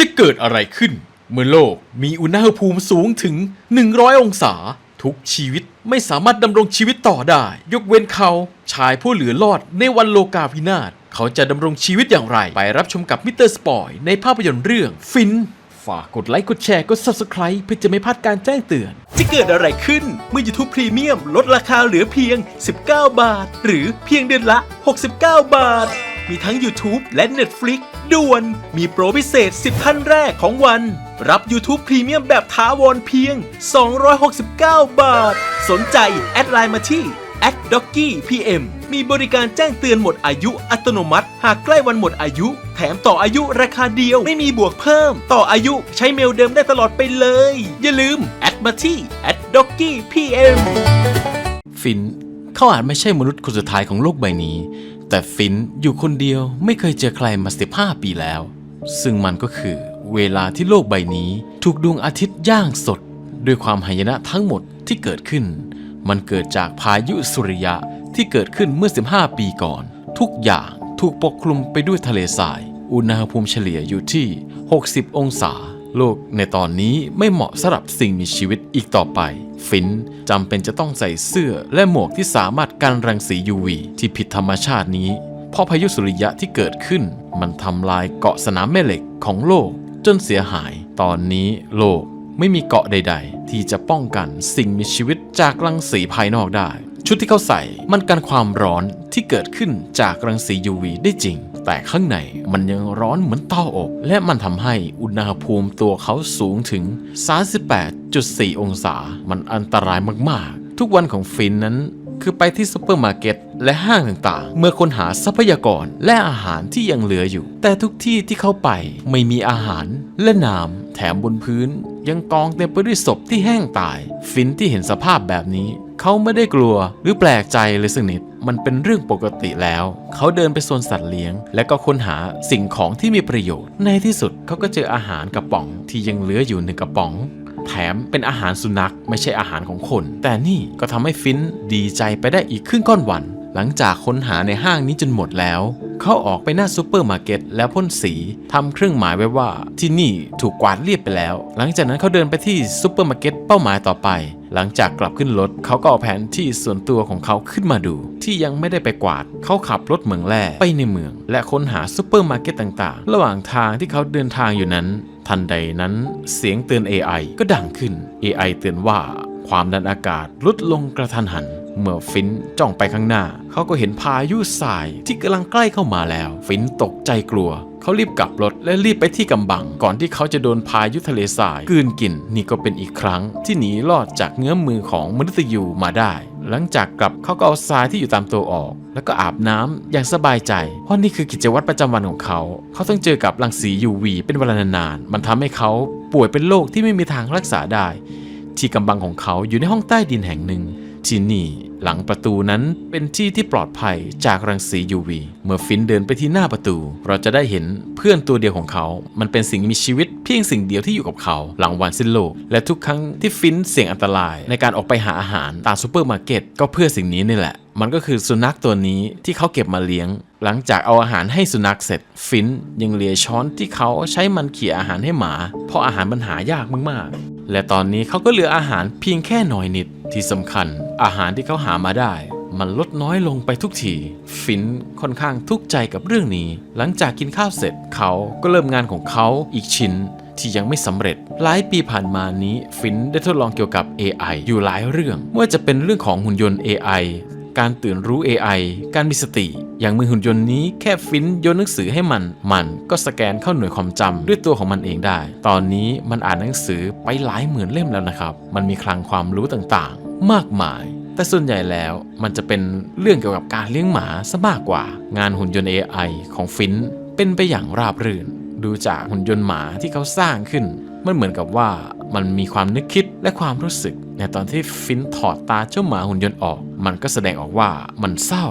จะเกิดอะไรขึ้น เมื่อโลกมีอุณหภูมิสูงถึง 100 องศา ทุกชีวิตไม่สามารถดำรงชีวิตต่อได้ ยกเว้นเขาชายผู้เหลือรอดในวันโลกาพินาศเขาจะดำรงชีวิตอย่างไร ไปรับชมกับมิสเตอร์สปอยในภาพยนตร์เรื่องฟินฝากกดไลค์กดแชร์กด Subscribe เพื่อจะไม่พลาดการแจ้งเตือน จะเกิดอะไรขึ้นเมื่อ YouTube Premium ลดราคาเหลือเพียง 19 บาท หรือเพียงเดือนละ 69 บาท มีทั้ง YouTube และ Netflix ด่วน มีโปรพิเศษ 10 ท่านแรกของวัน รับ YouTube Premium แบบท้าวรเพียง 269 บาท สนใจ แอดไลน์มาที่ a d d o g g y PM มีบริการแจ้งเตือนหมดอายุอัตโนมัติ หากใกล้วันหมดอายุ แถมต่ออายุราคาเดียวไม่มีบวกเพิ่ม ต่ออายุใช้เมลเดิมได้ตลอดไปเลย อย่าลืม แอดมาที่ a d d o g g y PM ฟิน เขาอาจไม่ใช่มนุษย์คนสุดท้ายของโลกใบนี้ แต่ฟินอยู่คนเดียวไม่เคยเจอใครมา15ปีแล้ว ซึ่งมันก็คือเวลาที่โลกใบนี้ถูกดวงอาทิตย์ย่างสด ด้วยความหายนะทั้งหมดที่เกิดขึ้น มันเกิดจากพายุสุริยะที่เกิดขึ้นเมื่อ 15 ปีก่อน ทุกอย่างถูกปกคลุมไปด้วยทะเลทราย อุณหภูมิเฉลี่ยอยู่ที่ 60 องศา โลกในตอนนี้ไม่เหมาะสำหรับสิ่งมีชีวิตอีกต่อไป ฟินจำเป็นจะต้องใส่เสื้อและหมวกที่สามารถกันรังสี UV ที่ผิดธรรมชาตินี้ เพราะพายุสุริยะที่เกิดขึ้น มันทำลายเกาะสนามแม่เหล็กของโลกจนเสียหาย ตอนนี้โลกไม่มีเกาะใด ๆ ที่จะป้องกันสิ่งมีชีวิตจากรังสีภายนอกได้ ชุดที่เขาใส่มันกันความร้อนที่เกิดขึ้นจากรังสี UV ได้จริง แต่ข้างในมันยังร้อนเหมือนเตาอบและมันทำให้อุณหภูมิตัวเขาสูงถึง 38.4 องศา มันอันตรายมากๆ ทุกวันของฟินนั้นคือไปที่ซูเปอร์มาร์เก็ตและห้างต่างๆ เมื่อค้นหาทรัพยากรและอาหารที่ยังเหลืออยู่ แต่ทุกที่ที่เข้าไปไม่มีอาหารและน้ำแถมบนพื้น ยังกองเต็มไปด้วยศพที่แห้งตาย ฟินที่เห็นสภาพแบบนี้ เขาไม่ได้กลัวหรือแปลกใจเลยสักนิด มันเป็นเรื่องปกติแล้ว เขาเดินไปโซนสัตว์เลี้ยง และก็ค้นหาสิ่งของที่มีประโยชน์ ในที่สุดเขาก็เจออาหารกระป๋องที่ยังเหลืออยู่หนึ่งกระป๋อง แถมเป็นอาหารสุนัขไม่ใช่อาหารของคน แต่นี่ก็ทำให้ฟินดีใจไปได้อีกครึ่งก้อนวัน หลังจากค้นหาในห้างนี้จนหมดแล้ว เขาออกไปหน้าซูเปอร์มาร์เก็ตแล้วพ่นสีทำเครื่องหมายไว้ว่าที่นี่ถูกกวาดเรียบไปแล้ว หลังจากนั้นเขาเดินไปที่ซูเปอร์มาร์เก็ตเป้าหมายต่อไป หลังจากกลับขึ้นรถเขาก็เอาแผนที่ส่วนตัวของเขาขึ้นมาดู ที่ยังไม่ได้ไปกวาด เขาขับรถเหมืองแร่ไปในเมือง และค้นหาซูเปอร์มาร์เก็ตต่างๆ ระหว่างทางที่เขาเดินทางอยู่นั้น ทันใดนั้นเสียงเตือน AI ก็ดังขึ้น AI เตือนว่าความดันอากาศลดลงกระทันหัน เมื่อฟินจ้องไปข้างหน้า เขาก็เห็นพายุทรายที่กำลังใกล้เข้ามาแล้ว ฟินตกใจกลัว เขารีบกลับรถและรีบไปที่กำบัง ก่อนที่เขาจะโดนพายุทะเลทรายกืนกิน นี่ก็เป็นอีกครั้งที่หนีรอดจากเงื้อมมือของมนุษย์ยูมาได้ หลังจากกลับเขาก็เอาทรายที่อยู่ตามตัวออก แล้วก็อาบน้ำอย่างสบายใจ เพราะนี่คือกิจวัตรประจำวันของเขา เขาต้องเจอกับรังสี UV เป็นเวลานานๆมันทำให้เขาป่วยเป็นโรคที่ไม่มีทางรักษาได้ ที่กำบังของเขาอยู่ในห้องใต้ดินแห่งหนึ่ง ที่นี่หลังประตูนั้นเป็นที่ที่ปลอดภัยจากรังสี UV เมื่อฟินเดินไปที่หน้าประตู เราจะได้เห็นเพื่อนตัวเดียวของเขา มันเป็นสิ่งมีชีวิตเพียงสิ่งเดียวที่อยู่กับเขาหลังวันสิ้นโลก และทุกครั้งที่ฟินเสี่ยงอันตราย ในการออกไปหาอาหารตามซูเปอร์มาร์เก็ตก็เพื่อสิ่งนี้นี่แหละ มันก็คือสุนัขตัวนี้ที่เขาเก็บมาเลี้ยง หลังจากเอาอาหารให้สุนัขเสร็จ ฟินยังเลียช้อนที่เขาใช้มันเขี่ยอาหารให้หมา เพราะอาหารมันหายากมากๆ และตอนนี้เขาก็เหลืออาหารเพียงแค่น้อยนิดที่สำคัญ อาหารที่เขาหามาได้ มันลดน้อยลงไปทุกทีฟินค่อนข้างทุกข์ใจกับเรื่องนี้ หลังจากกินข้าวเสร็จเขาก็เริ่มงานของเขาอีกชิ้นที่ยังไม่สำเร็จ หลายปีผ่านมานี้ ฟินได้ทดลองเกี่ยวกับ AI อยู่หลายเรื่องไม่ว่าจะเป็นเรื่องของหุ่นยนต์ AI การตื่นรู้ AI การมีสติ อย่างมือหุ่นยนต์นี้แค่ฟินโยนหนังสือให้มัน มันก็สแกนเข้าหน่วยความจำด้วยตัวของมันเองได้ ตอนนี้มันอ่านหนังสือไปหลายหมื่นเล่มแล้วนะครับ มันมีคลังความรู้ต่างๆ มากมาย แต่ส่วนใหญ่แล้วมันจะเป็นเรื่องเกี่ยวกับการเลี้ยงหมาซะมากกว่า งานหุ่นยนต์ AI ของฟินเป็นไปอย่างราบรื่น ดูจากหุ่นยนต์หมาที่เขาสร้างขึ้น มันเหมือนกับว่ามันมีความนึกคิดและความรู้สึก ในตอนที่ฟินถอดตาเจ้าหมาหุ่นยนต์ออก มันก็แสดงออกว่ามันเศร้า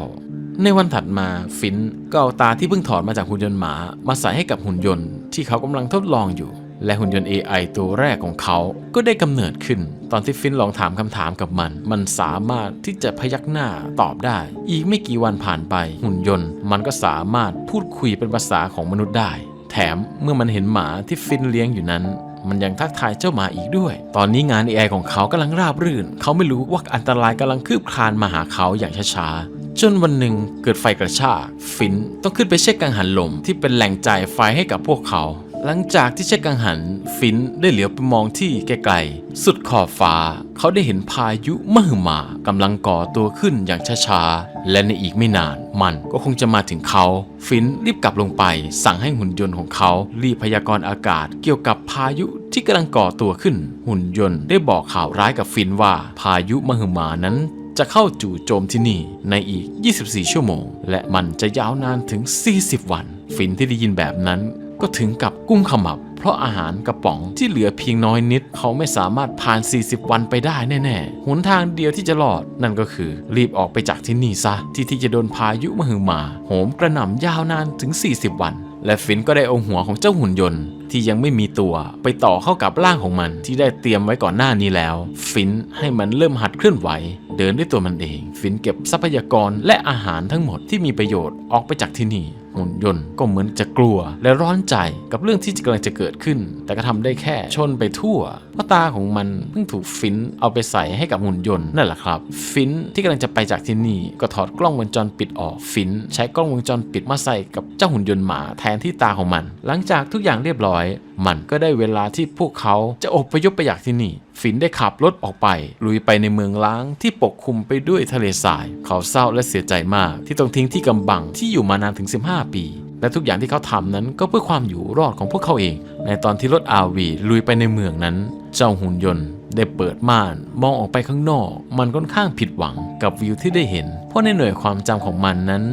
ในวันถัดมาฟินก็เอาตาที่เพิ่งถอดมาจากหุ่นยนต์หมา มาใส่ให้กับหุ่นยนต์ที่เขากำลังทดลองอยู่ และหุ่นยนต์ AI ตัวแรกของเขาก็ได้กำเนิดขึ้น ตอนที่ฟินลองถามคำถามกับมัน มันสามารถที่จะพยักหน้าตอบได้ อีกไม่กี่วันผ่านไปหุ่นยนต์ มันก็สามารถพูดคุยเป็นภาษาของมนุษย์ได้ แถมเมื่อมันเห็นหมาที่ฟินเลี้ยงอยู่นั้นมันยังทักทายเจ้าหมาอีกด้วย ตอนนี้งาน AI ของเขากำลังราบรื่น เขาไม่รู้ว่าอันตรายกำลังคืบคลานมาหาเขาอย่างช้าๆ จนวันหนึ่งเกิดไฟกระชากฟินต้องขึ้นไปเช็คกังหันลมที่เป็นแหล่งจ่ายไฟให้กับพวกเขา หลังจากที่เช็คกังหันฟินได้เหลียวไปมองที่ไกลๆสุดขอบฟ้า เขาได้เห็นพายุมหึมากำลังก่อตัวขึ้นอย่างช้าๆ และในอีกไม่นานมันก็คงจะมาถึงเขา ฟินรีบกลับลงไป สั่งให้หุ่นยนต์ของเขารีบพยากรณ์อากาศเกี่ยวกับพายุที่กำลังก่อตัวขึ้น หุ่นยนต์ได้บอกข่าวร้ายกับฟินว่า พายุมหึมานั้น จะเข้าจู่โจมที่นี่ในอีก 24 ชั่วโมง และมันจะยาวนานถึง 40 วัน ฟินที่ได้ยินแบบนั้นก็ถึงกับกุ้งขมับ เพราะอาหารกระป๋องที่เหลือเพียงน้อยนิด เขาไม่สามารถผ่าน 40 วันไปได้แน่ๆ หนทางเดียวที่จะรอด นั่นก็คือ รีบออกไปจากที่นี่ซะ ที่ที่จะโดนพายุมหึมา โหมกระหน่ำยาวนานถึง 40 วัน และฟินก็ได้เอาหัวของเจ้าหุ่นยนต์ที่ยังไม่มีตัวไปต่อเข้ากับร่างของมันที่ได้เตรียมไว้ก่อนหน้านี้แล้ว ฟินให้มันเริ่มหัดเคลื่อนไหว เดินด้วยตัวมันเอง ฟินเก็บทรัพยากรและอาหารทั้งหมดที่มีประโยชน์ออกไปจากที่นี่ หุ่นยนต์ก็เหมือนจะกลัว และร้อนใจกับเรื่องที่กำลังจะเกิดขึ้น แต่ก็ทำได้แค่ชนไปทั่ว เพราะตาของมันเพิ่งถูกฟินเอาไปใส่ให้กับหุ่นยนต์นั่นแหละครับ ฟินที่กำลังจะไปจากที่นี่ก็ถอดกล้องวงจรปิดออกฟิน ใช้กล้องวงจรปิดมาใส่กับเจ้าหุ่นยนต์หมาแทนที่ตาของมัน หลังจากทุกอย่างเรียบร้อย มันก็ได้เวลาที่พวกเขาจะอบพยพไปจากที่นี่ ฟินได้ขับรถออกไป ลุยไปในเมืองล้างที่ปกคลุมไปด้วยทะเลทราย เขาเศร้าและเสียใจมาก ที่ต้องทิ้งที่กำบังที่อยู่มานานถึง 15 ปี และทุกอย่างที่เขาทำนั้นก็เพื่อความอยู่รอดของพวกเขาเอง ในตอนที่รถอาวีลุยไปในเมืองนั้น เจ้าหุ่นยนต์ ได้เปิดม่านมองออกไปข้างนอก มันค่อนข้างผิดหวังกับวิวที่ได้เห็น เพราะในหน่วยความจำของมันนั้น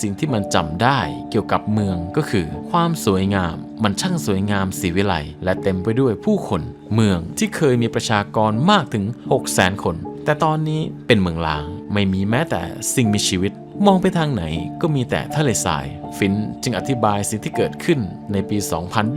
สิ่งที่มันจำได้เกี่ยวกับเมืองก็คือ ความสวยงาม มันช่างสวยงามสีวิไลและเต็มไปด้วยผู้คนเมืองที่เคยมีประชากรมากถึง 6 0แสนคน แต่ตอนนี้เป็นเมืองล้าง ไม่มีแม้แต่สิ่งมีชีวิต มองไปทางไหนก็มีแต่ทะเลทราย ฟินจึงอธิบายสิ่งที่เกิดขึ้นในปี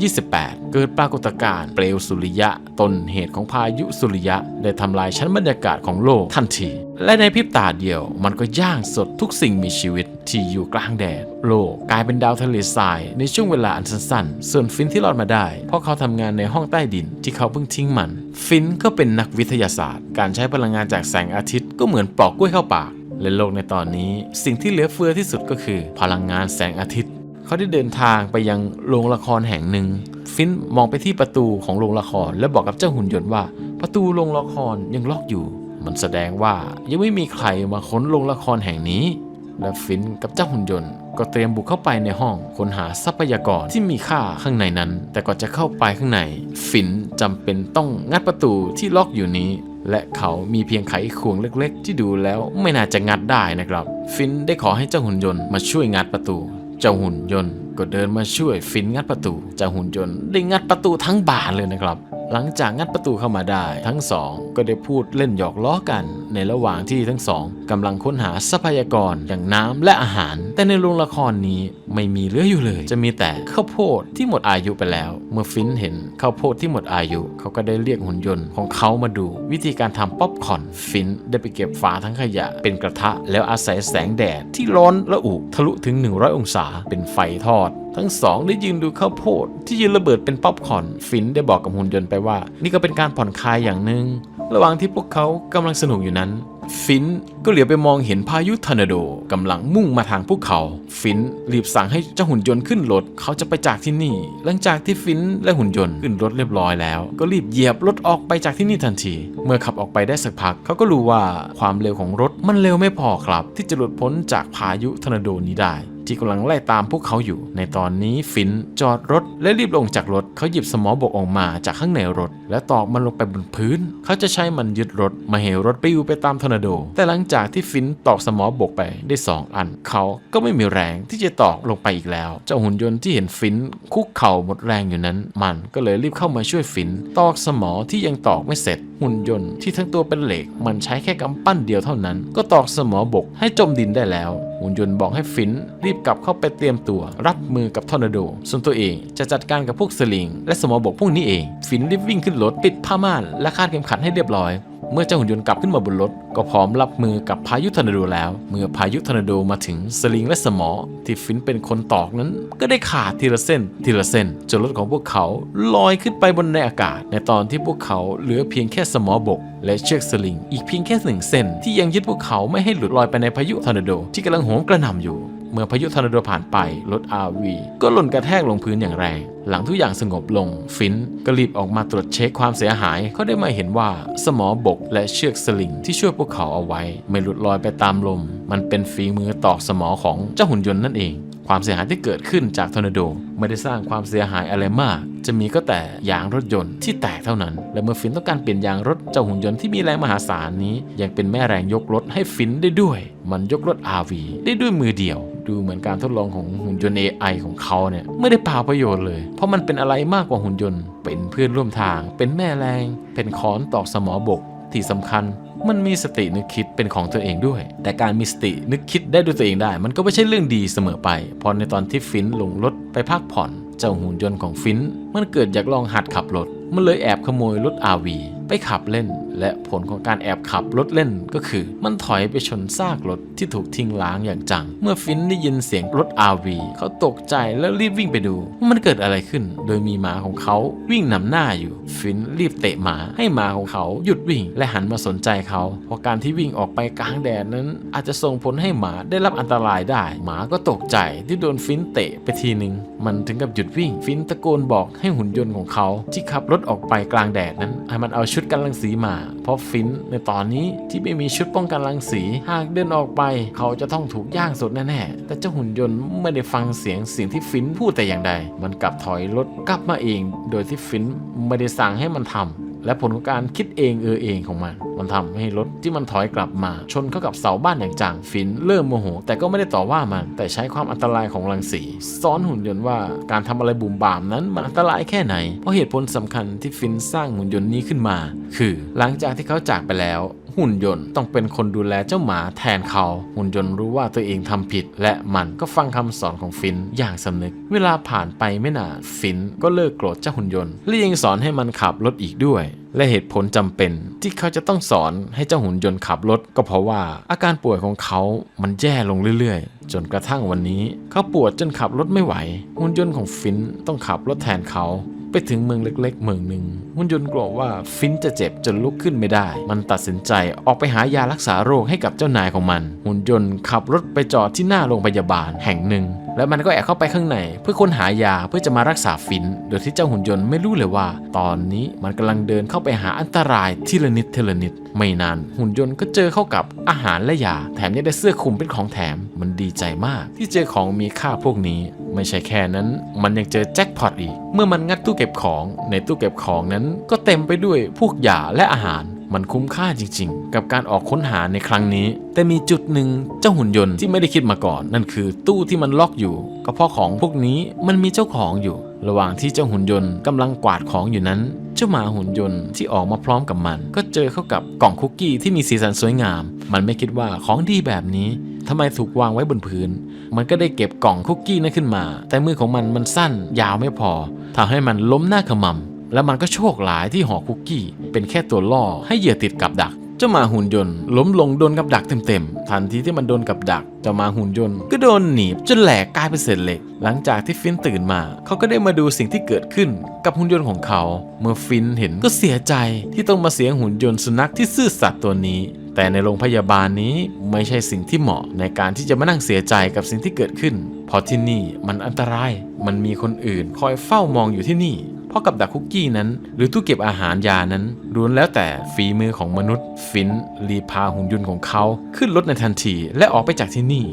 2028 เกิดปรากฏการณ์เปลวสุริยะ ต้นเหตุของพายุสุริยะ ได้ทำลายชั้นบรรยากาศของโลกทันที และในพริบตาเดียวมันก็ย่างสดทุกสิ่งมีชีวิตที่อยู่กลางแดด โลกกลายเป็นดาวทะเลทรายในช่วงเวลาอันสั้นๆ ส่วนฟินที่รอดมาได้ เพราะเขาทำงานในห้องใต้ดินที่เขาเพิ่งทิ้งมัน ฟินก็เป็นนักวิทยาศาสตร์ การใช้พลังงานจากแสงอาทิตย์ก็เหมือนปลอกกล้วยเข้าปาก และโลกในตอนนี้สิ่งที่เหลือเฟือที่สุดก็คือ พลังงานแสงอาทิตย์ เขาได้เดินทางไปยังโรงละครแห่งหนึ่ง ฟินมองไปที่ประตูของโรงละคร และบอกกับเจ้าหุ่นยนต์ว่า ประตูโรงละครยังล็อกอยู่ มันแสดงว่ายังไม่มีใครมาค้นโรงละครแห่งนี้ และฟินกับเจ้าหุ่นยนต์ ก็เตรียมบุกเข้าไปในห้องค้นหาทรัพยากรที่มีค่าข้างในนั้น แต่ก่อนจะเข้าไปข้างใน ฟินจำเป็นต้องงัดประตูที่ล็อกอยู่นี้ และเขามีเพียงไขควงเล็กๆ ที่ดูแล้วไม่น่าจะงัดได้นะครับ ฟินได้ขอให้เจ้าหุ่นยนต์มาช่วยงัดประตู เจ้าหุ่นยนต์ก็เดินมาช่วยฟินงัดประตู เจ้าหุ่นยนต์ได้งัดประตูทั้งบานเลยนะครับ หลังจากงัดประตูเข้ามาได้ ทั้งสองก็ได้พูดเล่นหยอกล้อกัน ในระหว่างที่ทั้งสองกำลังค้นหาทรัพยากรอย่างน้ำและอาหาร แต่ในโรงละครนี้ ไม่มีเหลืออยู่เลย จะมีแต่ข้าวโพดที่หมดอายุไปแล้ว เมื่อฟินเห็นข้าวโพดที่หมดอายุ เขาก็ได้เรียกหุ่นยนต์ของเขามาดู วิธีการทำป๊อปคอนฟินได้ไปเก็บฝาทั้งขยะ เป็นกระทะแล้วอาศัยแสงแดดที่ร้อนระอุทะลุถึง 100 องศา เป็นไฟทอดทั้งสองได้ยืนดูข้าวโพด ที่ยืนระเบิดเป็นป๊อปคอนฟินได้บอกกับหุ่นยนต์ไปว่า นี่ก็เป็นการผ่อนคลายอย่างหนึ่งระหว่างที่พวกเขากำลังสนุกอยู่นั้น ฟินก็เหลียวไปมองเห็นพายุทอร์นาโดกำลังมุ่งมาทางพวกเขา ฟินรีบสั่งให้เจ้าหุ่นยนต์ขึ้นรถเขาจะไปจากที่นี่ หลังจากที่ฟินและหุ่นยนต์ขึ้นรถเรียบร้อยแล้ว ก็รีบเหยียบรถออกไปจากที่นี่ทันที เมื่อขับออกไปได้สักพัก เขาก็รู้ว่าความเร็วของรถมันเร็วไม่พอครับ ที่จะหลุดพ้นจากพายุทอร์นาโดนี้ได้ที่กำลังไล่ตามพวกเขาอยู่ ในตอนนี้ฟินจอดรถและรีบลงจากรถเขาหยิบสมอบกออกมาจากข้างในรถ และตอกมันลงไปบนพื้น เขาจะใช้มันยึดรถมาให้รถปลิวไปตามทอร์นาโด แต่หลังจากที่ฟินตอกสมอบกไปได้ 2 อัน เขาก็ไม่มีแรงที่จะตอกลงไปอีกแล้ว เจ้าหุ่นยนต์ที่เห็นฟินคุกเข่าหมดแรงอยู่นั้น มันก็เลยรีบเข้ามาช่วยฟิน ตอกสมอที่ยังตอกไม่เสร็จ หุ่นยนต์ที่ทั้งตัวเป็นเหล็ก มันใช้แค่กำปั้นเดียวเท่านั้น ก็ตอกสมอบกให้จมดินได้แล้วหุ่นยนต์บอกให้ฟินรีบกลับเข้าไปเตรียมตัว รับมือกับทอร์นาโด ส่วนตัวเองจะจัดการกับพวกสลิง และสมอบกพวกนี้เอง ฟินรีบวิ่งขึ้นรถปิดผ้าม่านและคาดเข็มขัดให้เรียบร้อย เมื่อเจ้าหุ่นยนต์กลับขึ้นมาบนรถ ก็พร้อมรับมือกับพายุทอร์นาโดแล้ว เมื่อพายุทอร์นาโดมาถึงสลิงและสมอ ที่ฟินเป็นคนตอกนั้น ก็ได้ขาดทีละเส้น ทีละเส้นจนรถของพวกเขาลอยขึ้นไปบนในอากาศ ในตอนที่พวกเขาเหลือเพียงแค่สมอบก และเชือกสลิง อีกเพียงแค่หนึ่งเส้น ที่ยังยึดพวกเขาไม่ให้หลุดลอยไปในพายุทอร์นาโดที่กำลังโหมกระหน่ำอยู่ เมื่อพายุทอร์นาโดผ่านไป รถ RV ก็หล่นกระแทกลงพื้นอย่างแรง หลังทุกอย่างสงบลง ฟินก็รีบออกมาตรวจเช็คความเสียหายเขาได้มาเห็นว่าสมอบกและเชือกสลิงที่ช่วยพวกเขาเอาไว้ ไม่หลุดลอยไปตามลม มันเป็นฝีมือตอกสมอของเจ้าหุ่นยนต์นั่นเองความเสียหายที่เกิดขึ้นจากทอร์นาโดไม่ได้สร้างความเสียหายอะไรมาก จะมีก็แต่ยางรถยนต์ที่แตกเท่านั้น และเมื่อฟินต้องการเปลี่ยนยางรถเจ้าหุ่นยนต์ที่มีแรงมหาศาลนี้ ยังเป็นแม่แรงยกรถให้ฟินได้ด้วย มันยกรถ RV ได้ด้วยมือเดียว ดูเหมือนการทดลองของหุ่นยนต์ AI ของเขาเนี่ยไม่ได้เปล่าประโยชน์เลย เพราะมันเป็นอะไรมากกว่าหุ่นยนต์ เป็นเพื่อนร่วมทาง เป็นแม่แรง เป็นคอนตอกสมอบกที่สำคัญมันมีสตินึกคิดเป็นของตัวเองด้วย แต่การมีสตินึกคิดได้ด้วยตัวเองได้ มันก็ไม่ใช่เรื่องดีเสมอไปพราะในตอนที่ฟินลงรถไปพักผ่อน เจ้าหุ่นยนต์ของฟินมันเกิดอยากลองหัดขับรถ มันเลยแอบขโมยรถ RV ไปขับเล่น และผลของการแอบขับรถเล่นก็คือ มันถอยไปชนซากรถที่ถูกทิ้งล้างอย่างจัง เมื่อฟินได้ยินเสียงรถ RV เขาตกใจแล้วรีบวิ่งไปดูว่ามันเกิดอะไรขึ้น โดยมีหมาของเขาวิ่งนำหน้าอยู่ ฟินรีบเตะหมาให้หมาของเขาหยุดวิ่งและหันมาสนใจเขาเพราะการที่วิ่งออกไปกลางแดดนั้น อาจจะส่งผลให้หมาได้รับอันตรายได้ หมาก็ตกใจที่โดนฟินเตะไปทีหนึ่งมันถึงกับหยุดวิ่ง ฟินตะโกนบอกให้หุ่นยนต์ของเขา ที่ขับรถออกไปกลางแดดนั้นให้มันเอาชุดกันรังสีมาเพราะฟินในตอนนี้ที่ไม่มีชุดป้องกันรังสี หากเดินออกไป เขาจะต้องถูกย่างสดแน่ๆ แต่เจ้าหุ่นยนต์ไม่ได้ฟังเสียงสิ่งที่ฟินพูดแต่อย่างใด มันกลับถอยรถกลับมาเอง โดยที่ฟินไม่ได้สั่งให้มันทำ และผลของการคิดเองเออเองของมัน มันทำให้รถที่มันถอยกลับมา ชนเข้ากับเสาบ้านอย่างจังฟินเริ่มโมโห แต่ก็ไม่ได้ต่อว่ามันแต่ใช้ความอันตรายของรังสีซ้อนหุ่นยนต์ว่าการทำอะไรบุ่มบามนั้นมันอันตรายแค่ไหนเพราะเหตุผลสำคัญที่ฟินสร้างหุ่นยนต์นี้ขึ้นมา คือ หลังจากที่เขาจากไปแล้ว หุ่นยนต์ต้องเป็นคนดูแลเจ้าหมาแทนเขา หุ่นยนต์รู้ว่าตัวเองทำผิด และมันก็ฟังคำสอนของฟินอย่างสำนึก เวลาผ่านไปไม่นานฟินก็เลิกโกรธเจ้าหุ่นยนต์และยังสอนให้มันขับรถอีกด้วย และเหตุผลจำเป็นที่เขาจะต้องสอนให้เจ้าหุ่นยนต์ขับรถ ก็เพราะว่าอาการป่วยของเขามันแย่ลงเรื่อยๆ จนกระทั่งวันนี้ เขาปวดจนขับรถไม่ไหว หุ่นยนต์ของฟินต้องขับรถแทนเขา ไปถึงเมืองเล็กๆ เมืองหนึ่งหุ่นยนต์กลัวว่าฟินจะเจ็บจนลุกขึ้นไม่ได้ มันตัดสินใจออกไปหายารักษาโรคให้กับเจ้านายของมัน หุ่นยนต์ขับรถไปจอดที่หน้าโรงพยาบาลแห่งหนึ่ง แล้วมันก็แอบเข้าไปข้างใน เพื่อค้นหายาเพื่อจะมารักษาฟิน โดยที่เจ้าหุ่นยนต์ไม่รู้เลยว่า ตอนนี้มันกำลังเดินเข้าไปหาอันตรายทีละนิดทีละนิด ไม่นานหุ่นยนต์ก็เจอเข้ากับอาหารและยา แถมยังได้เสื้อคลุมเป็นของแถม มันดีใจมาก ที่เจอของมีค่าพวกนี้ ไม่ใช่แค่นั้น มันยังเจอแจ็คพอตอีก เมื่อมันงัดตู้เก็บของ ในตู้เก็บของนั้นก็เต็มไปด้วยพวกยาและอาหาร มันคุ้มค่าจริง ๆ กับการออกค้นหาในครั้งนี้ แต่มีจุดหนึ่งเจ้าหุ่นยนต์ที่ไม่ได้คิดมาก่อน นั่นคือตู้ที่มันล็อกอยู่ ก็เพราะของพวกนี้มันมีเจ้าของอยู่ ระหว่างที่เจ้าหุ่นยนต์กำลังกวาดของอยู่นั้น เจ้าหมาหุ่นยนต์ที่ออกมาพร้อมกับมัน ก็เจอเข้ากับกล่องคุกกี้ที่มีสีสันสวยงาม มันไม่คิดว่าของดีแบบนี้ทำไมถูกวางไว้บนพื้น มันก็ได้เก็บกล่องคุกกี้นั้นขึ้นมา แต่มือของมันมันสั้นยาวไม่พอทำให้มันล้มหน้าขมำ แล้วมันก็โชคหลายที่ห่อคุกกี้ เป็นแค่ตัวล่อให้เหยื่อติดกับดักเจ้าหมาหุ่นยนต์ล้มลงโดนกับดักเต็มๆ ทันทีที่มันโดนกับดักเจ้าหมาหุ่นยนต์ก็โดนหนีบจนแหลกกลายเป็นเศษเหล็ก หลังจากที่ฟินตื่นมา เขาก็ได้มาดูสิ่งที่เกิดขึ้นกับหุ่นยนต์ของเขา เมื่อฟินเห็นก็เสียใจที่ต้องมาเสียหุ่นยนต์สุนัขที่ซื่อสัตย์ตัวนี้ แต่ในโรงพยาบาลนี้ไม่ใช่สิ่งที่เหมาะในการที่จะมานั่งเสียใจกับสิ่งที่เกิดขึ้น เพราะที่นี่มันอันตราย มันมีคนอื่นคอยเฝ้ามองอยู่ที่นี่ เพราะกับดักคุกกี้นั้น หรือตู้เก็บอาหารยานั้นล้วนแล้วแต่ฝีมือของมนุษย์ ฟินรีพาหุ่นยนต์ของเขาขึ้นรถในทันทีและออกไปจากที่นี่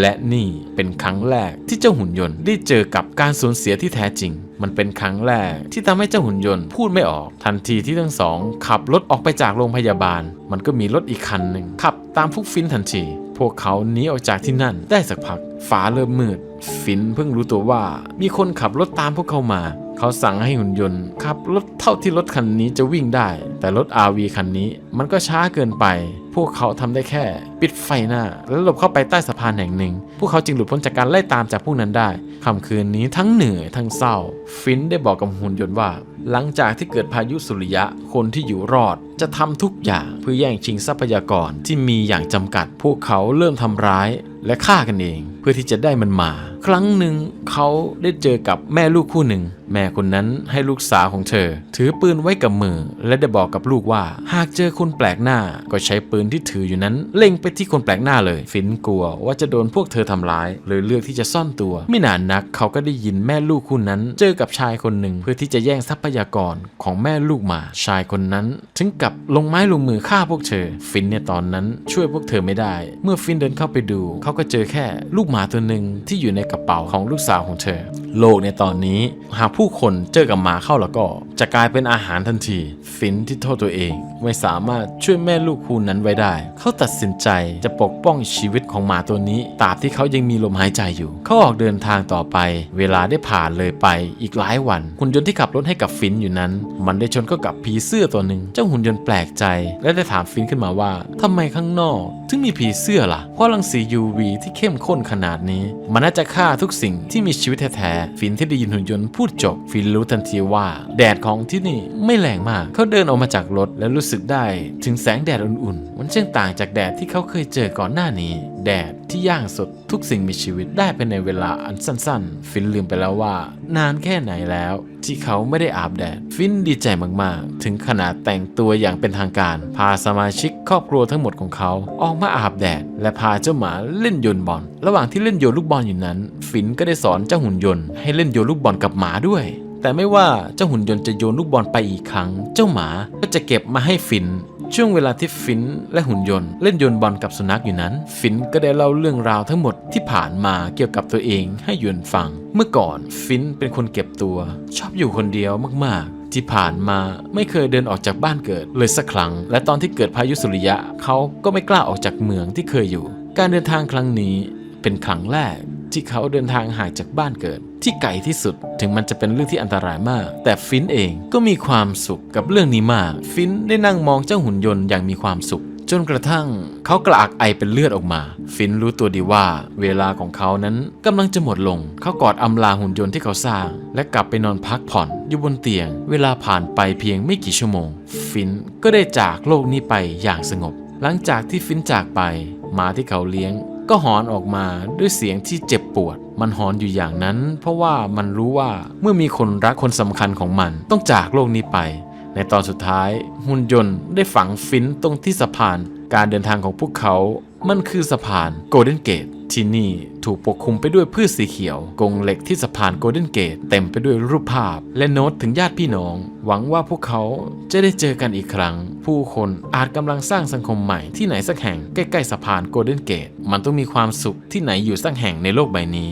และนี่เป็นครั้งแรกที่เจ้าหุ่นยนต์ได้เจอกับการสูญเสียที่แท้จริง มันเป็นครั้งแรกที่ทำให้เจ้าหุ่นยนต์พูดไม่ออก ทันทีที่ทั้งสองขับรถออกไปจากโรงพยาบาล มันก็มีรถอีกคันหนึ่งขับตามพวกฟินทันที พวกเขาหนีออกจากที่นั่นได้สักพักฟ้าเริ่มมืด ฟินเพิ่งรู้ตัวว่ามีคนขับรถตามพวกเขามา เขาสั่งให้หุ่นยนต์ขับรถเท่าที่รถคันนี้จะวิ่งได้ แต่รถ RV คันนี้มันก็ช้าเกินไป พวกเขาทำได้แค่ ปิดไฟหน้า แล้วหลบเข้าไปใต้สะพานแห่งหนึ่ง พวกเขาจึงหลุดพ้นจากการไล่ตามจากพวกนั้นได้ค่ำคืนนี้ทั้งเหนื่อยทั้งเศร้า ฟินได้บอกกับหุ่นยนต์ว่า หลังจากที่เกิดพายุสุริยะคนที่อยู่รอดจะทำทุกอย่างเพื่อแย่งชิงทรัพยากรที่มีอย่างจำกัด พวกเขาเริ่มทำร้ายและฆ่ากันเอง เพื่อที่จะได้มันมา ครั้งหนึ่งเขาได้เจอกับแม่ลูกคู่หนึ่ง แม่คนนั้นให้ลูกสาวของเธอ ถือปืนไว้กับมือ และได้บอกกับลูกว่า หากเจอคนแปลกหน้าก็ใช้ปืนที่ถืออยู่นั้น เล็งไปที่คนแปลกหน้าเลย ฟินกลัวว่าจะโดนพวกเธอทำร้ายเลยเลือกที่จะซ่อนตัว ไม่นานนักเขาก็ได้ยินแม่ลูกคู่นั้น เจอกับชายคนหนึ่งเพื่อที่จะแย่งทรัพยากรของแม่ลูกมา ชายคนนั้น ถึงกับลงไม้ลงมือฆ่าพวกเธอ ฟินเนี่ยตอนนั้นช่วยพวกเธอไม่ได้ เมื่อฟินเดินเข้าไปดู เขาก็เจอแค่ลูกหมาตัวหนึ่งที่อยู่ในกระเป๋าของลูกสาวของเธอ โลกในตอนนี้ หากผู้คนเจอกับหมาเข้าแล้วก็ จะกลายเป็นอาหารทันที ฟินที่โทษตัวเอง ไม่สามารถช่วยแม่ลูกคู่นั้นไว้ได้ เขาตัดสินใจจะปกป้องชีวิตของหมาตัวนี้ตราบที่เขายังมีลมหายใจอยู่ เขาออกเดินทางต่อไป เวลาได้ผ่านเลยไปอีกหลายวันหุ่นยนต์ที่ขับรถให้กับฟินอยู่นั้น มันได้ชนเข้ากับผีเสื้อตัวหนึ่งเจ้าหุ่นยนต์แปลกใจ และได้ถามฟินขึ้นมาว่าทำไมข้างนอก ถึงมีผีเสื้อล่ะเพราะรังสี UV ที่เข้มข้นขนาดนี้ มันน่าจะฆ่าทุกสิ่งที่มีชีวิตแท้ๆ ฟินที่ได้ยินหุ่นยนต์พูดจบ ฟินรู้ทันทีว่า แดดของที่นี่ไม่แรงมาก เขาเดินออกมาจากรถและรู้สึกได้ ถึงแสงแดดอุ่นๆ มันช่างต่างจากแดดที่เขาเคยเจอก่อนหน้านี้แดดที่ย่างสดทุกสิ่งมีชีวิตได้ภายในเวลาอันสั้นๆ ฟินลืมไปแล้วว่า นานแค่ไหนแล้ว ที่เขาไม่ได้อาบแดด ฟินดีใจมากๆ ถึงขนาดแต่งตัวอย่างเป็นทางการ พาสมาชิกครอบครัวทั้งหมดของเขา ออกมาอาบแดด และพาเจ้าหมาเล่นโยนบอล ระหว่างที่เล่นโยนลูกบอลอยู่นั้น ฟินก็ได้สอนเจ้าหุ่นยนต์ให้เล่นโยนลูกบอลกับหมาด้วยแต่ไม่ว่าเจ้าหุ่นยนต์จะโยนลูกบอลไปอีกครั้ง เจ้าหมาก็จะเก็บมาให้ฟิน ช่วงเวลาที่ฟินและหุ่นยนต์เล่นโยนบอลกับสุนัขอยู่นั้น ฟินก็ได้เล่าเรื่องราวทั้งหมดที่ผ่านมาเกี่ยวกับตัวเองให้ยนต์ฟัง เมื่อก่อนฟินเป็นคนเก็บตัว ชอบอยู่คนเดียวมากๆที่ผ่านมาไม่เคยเดินออกจากบ้านเกิดเลยสักครั้ง และตอนที่เกิดพายุสุริยะเขาก็ไม่กล้าออกจากเมืองที่เคยอยู่ การเดินทางครั้งนี้เป็นครั้งแรกที่เขาเดินทางห่างจากบ้านเกิด ที่ไกลที่สุด ถึงมันจะเป็นเรื่องที่อันตรายมาก แต่ฟินเองก็มีความสุขกับเรื่องนี้มาก ฟินได้นั่งมองเจ้าหุ่นยนต์อย่างมีความสุข จนกระทั่งเขากระอักไอเป็นเลือดออกมา ฟินรู้ตัวดีว่า เวลาของเขานั้นกำลังจะหมดลง เขากอดอำลาหุ่นยนต์ที่เขาสร้าง และกลับไปนอนพักผ่อนอยู่บนเตียง เวลาผ่านไปเพียงไม่กี่ชั่วโมง ฟินก็ได้จากโลกนี้ไปอย่างสงบ หลังจากที่ฟินจากไปหมาที่เขาเลี้ยง ก็หอนออกมาด้วยเสียงที่เจ็บปวด มันหอนอยู่อย่างนั้น เพราะว่ามันรู้ว่าเมื่อมีคนรักคนสำคัญของมันต้องจากโลกนี้ไป ในตอนสุดท้ายหุ่นยนต์ได้ฝังฟินตรงที่สะพาน การเดินทางของพวกเขา มันคือสะพานโกลเด้นเกต ที่นี่ถูกปกคลุมไปด้วยพืชสีเขียว กงเหล็กที่สะพานโกลเด้นเกตเต็มไปด้วยรูปภาพ และโน้ตถึงญาติพี่น้อง หวังว่าพวกเขาจะได้เจอกันอีกครั้ง ผู้คนอาจกำลังสร้างสังคมใหม่ที่ไหนสักแห่งใกล้ๆสะพานโกลเด้นเกตมันต้องมีความสุขที่ไหนอยู่สักแห่งในโลกใบนี้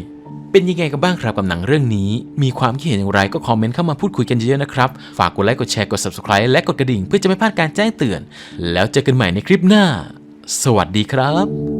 เป็นยังไงกันบ้างครับกับหนังเรื่องนี้ มีความคิดเห็นอย่างไรก็คอมเมนต์เข้ามาพูดคุยกันเยอะๆนะครับ ฝากกดไลค์กดแชร์กด subscribe และกดกระดิ่งเพื่อจะไม่พลาดการแจ้งเตือน แล้วเจอกันใหม่ในคลิปหน้า สวัสดีครับ